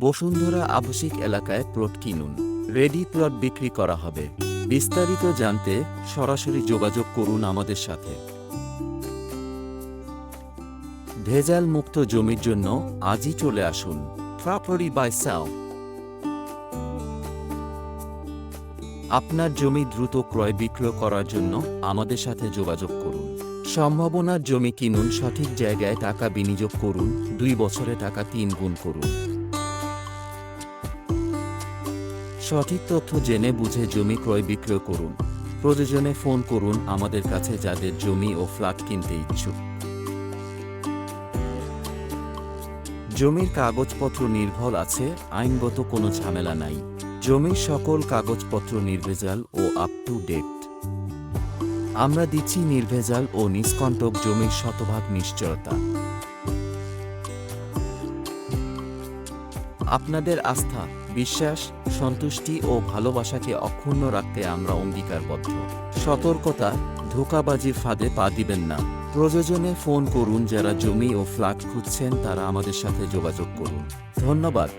বসুন্ধরা আবাসিক এলাকায় প্লট কিনুন। রেডি প্লট বিক্রি করা হবে। বিস্তারিত জানতে সরাসরি যোগাযোগ করুন আমাদের সাথে। ভেজাল মুক্ত জমির জন্য আজই চলে আসুন। প্রপার্টি বাই সাও আপনার জমি দ্রুত ক্রয় বিক্রয় করার জন্য আমাদের সাথে যোগাযোগ করুন। সম্ভাবনার জমি কিনুন সঠিক জায়গায় টাকা বিনিয়োগ করুন। দুই বছরে টাকা তিন গুণ করুন। সঠিক তথ্য জেনে বুঝে জমি ক্রয় বিক্রয় করুন। প্রয়োজনে ফোন করুন আমাদের কাছে যাদের জমি ও ফ্ল্যাট কিনতে ইচ্ছুক। জমির কাগজপত্র নির্ভর আছে, আইনগত কোনো ঝামেলা নাই। জমির সকল কাগজপত্র নির্ভেজাল ও আপ টু ডেট আমরা দিচ্ছি নির্ভেজাল ও নিষ্কণ্টক জমির শতভাগ নিশ্চয়তা। আপনাদের আস্থা, বিশ্বাস, সন্তুষ্টি ও ভালোবাসাকে অক্ষুণ্ণ রাখতে আমরা অঙ্গীকারবদ্ধ। সতর্কতা, ধোকাবাজির ফাঁদে পা দিবেন না। প্রয়োজনে ফোন করুন যারা জমি ও ফ্ল্যাট খুঁজছেন, তারা আমাদের সাথে যোগাযোগ করুন। ধন্যবাদ।